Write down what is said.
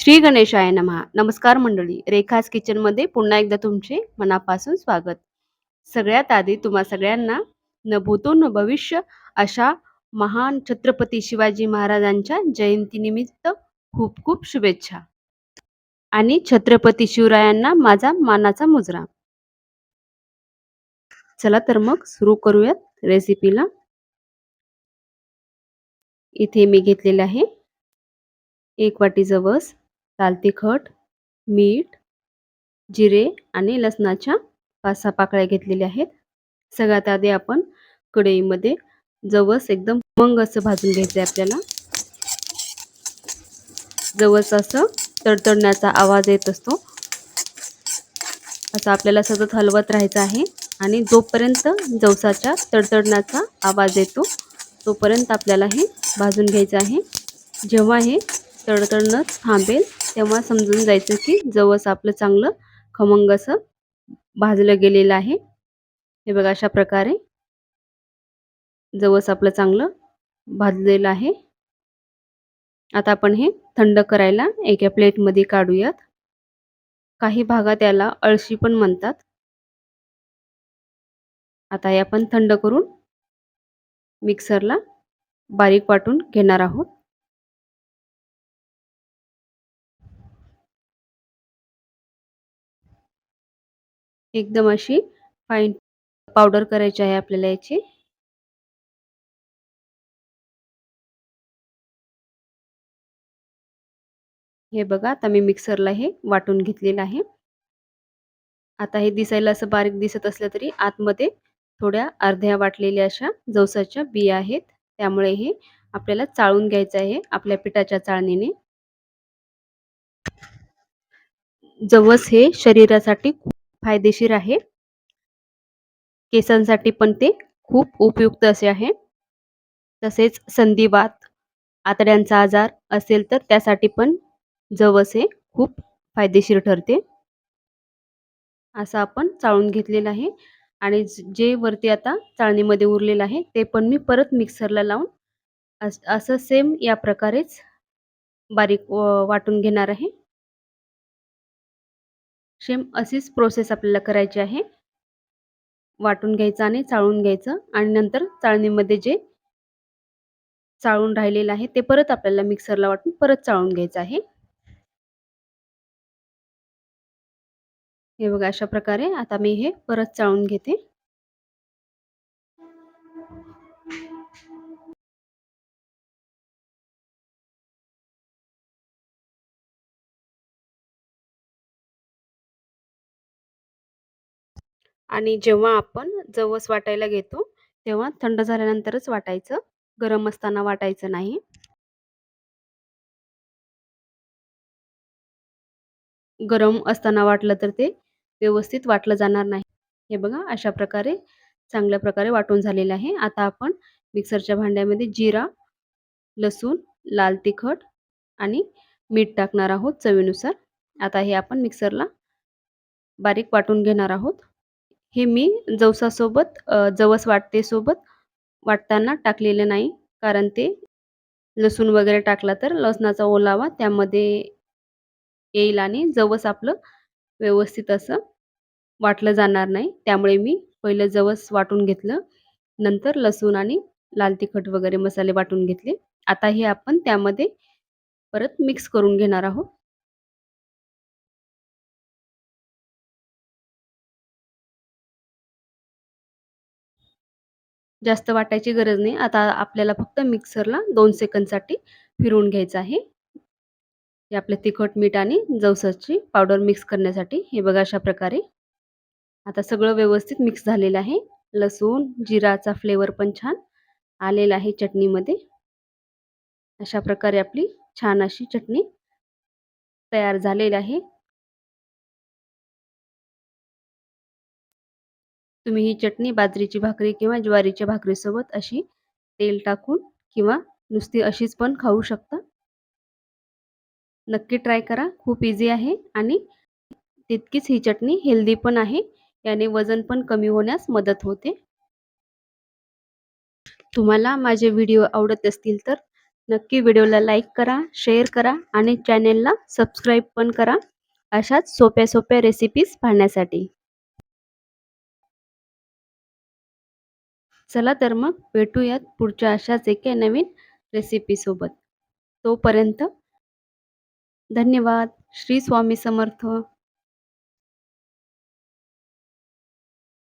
श्री गणेशाय नमहा नमस्कार मंडळी. रेखास किचनमध्ये पुन्हा एकदा तुमचे मनापासून स्वागत. सगळ्यात आधी तुम्हा सगळ्यांना न भूतो न भविष्य अशा महान छत्रपती शिवाजी महाराजांच्या जयंतीनिमित्त खूप खूप शुभेच्छा. आणि छत्रपती शिवरायांना माझा मानाचा मुजरा. चला तर मग सुरू करूयात रेसिपीला इथे मी घेतलेले आहे एक वाटी जवस लाल तिखट मीठ जिरे आणि लसणाच्या पाच सहा पाकळ्या घेतलेल्या आहेत. सगळ्यात आधी आपण कढईमध्ये जवस एकदम मंग असं भाजून घ्यायचं आहे आपल्याला. जवस असं तडतडण्याचा आवाज येत असतो. असं आपल्याला सतत हलवत राहायचं आहे आणि जोपर्यंत जवसाच्या तडतडण्याचा आवाज येतो तोपर्यंत आपल्याला हे भाजून घ्यायचं आहे. जेव्हा हे तडतडणं थांबेल तेव्हा समजून जायचं की जवस आपलं चांगलं खमंग असं भाजलं गेलेलं आहे. हे बघा अशा प्रकारे जवस आपलं चांगलं भाजलेलं आहे. आता आपण हे थंड करायला एका प्लेटमध्ये काढूयात. काही भागात याला अळशी पण म्हणतात. आता हे आपण थंड करून मिक्सरला बारीक वाटून घेणार आहोत. एकदम अशी फाईन पावडर करायची आहे आपल्याला याची. हे बघा आता मी मिक्सरला हे वाटून घेतलेलं आहे. आता हे दिसायला असं बारीक दिसत असलं तरी आतमध्ये थोड्या अर्ध्या वाटलेल्या अशा जवसाच्या बिया आहेत. त्यामुळे हे आपल्याला चाळून घ्यायचं आहे आपल्या पिठाच्या चाळणीने. जवस हे शरीरासाठी फायदेशीर आहे. केसांसाठी पण ते खूप उपयुक्त असे आहे. तसेच संधिवात आतड्यांचा आजार असेल तर त्यासाठी पण जवस हे खूप फायदेशीर ठरते. असं आपण चाळून घेतलेलं आहे. आणि जे वरती आता चाळणीमध्ये उरलेलं आहे ते पण मी परत मिक्सरला लावून असं सेम या प्रकारेच बारीक वाटून घेणार आहे. सेम अशीच प्रोसेस आपल्याला करायची आहे. वाटून घ्यायचं आणि चाळून घ्यायचं आणि नंतर चाळणीमध्ये जे चाळून राहिलेलं आहे ते परत आपल्याला मिक्सरला वाटून परत चाळून घ्यायचं आहे. हे बघा अशा प्रकारे आता मी हे परत चाळून घेते. आणि जेव्हा आपण जवस वाटायला घेतो तेव्हा थंड झाल्यानंतरच वाटायचं. गरम असताना वाटायचं नाही. गरम असताना वाटलं तर ते व्यवस्थित वाटलं जाणार नाही. हे बघा अशा प्रकारे चांगल्या प्रकारे वाटून झालेलं आहे. आता आपण मिक्सरच्या भांड्यामध्ये जिरा लसूण लाल तिखट आणि मीठ टाकणार आहोत चवीनुसार. आता हे आपण मिक्सरला बारीक वाटून घेणार आहोत. हे मी जवसासोबत जवस वाटते सोबत वाटताना टाकलेलं नाही. कारण ते लसूण वगैरे टाकला तर लसणाचा ओलावा त्यामध्ये येईल आणि जवस आपलं व्यवस्थित असं वाटलं जाणार नाही. त्यामुळे मी पहिलं जवस वाटून घेतलं. नंतर लसूण आणि लाल तिखट वगैरे मसाले वाटून घेतले. आता हे आपण त्यामध्ये परत मिक्स करून घेणार आहोत. जास्त वाटायची गरज नाही. आता आपल्याला फक्त मिक्सरला दोन सेकंदसाठी फिरवून घ्यायचं आहे. हे आपले तिखट मीठ आणि जवसाची पावडर मिक्स करण्यासाठी हे बघा अशा प्रकारे. आता सगळं व्यवस्थित मिक्स झालेलं आहे. लसूण जिराचा फ्लेवर पण छान आलेला आहे चटणीमध्ये. अशा प्रकारे आपली छान अशी चटणी तयार झालेली आहे. तुम्ही ही चटणी बाजरीची भाकरी किंवा ज्वारीच्या भाकरीसोबत अशी तेल टाकून किंवा नुसती अशीच पण खाऊ शकता. नक्की ट्राय करा खूप इझी आहे आणि तितकीच ही चटणी हेल्दी पण आहे याने वजन पण कमी होण्यास मदत होते. तुम्हाला माझे व्हिडिओ आवडत असतील तर नक्की व्हिडिओला लाईक करा शेअर करा आणि चॅनेलला सबस्क्राईब पण करा अशाच सोप्या सोप्या रेसिपीज पाहण्यासाठी. चला तर मग भेटूयात पुढच्या अशाच एका नवीन रेसिपीसोबत तोपर्यंत धन्यवाद. श्री स्वामी समर्थ.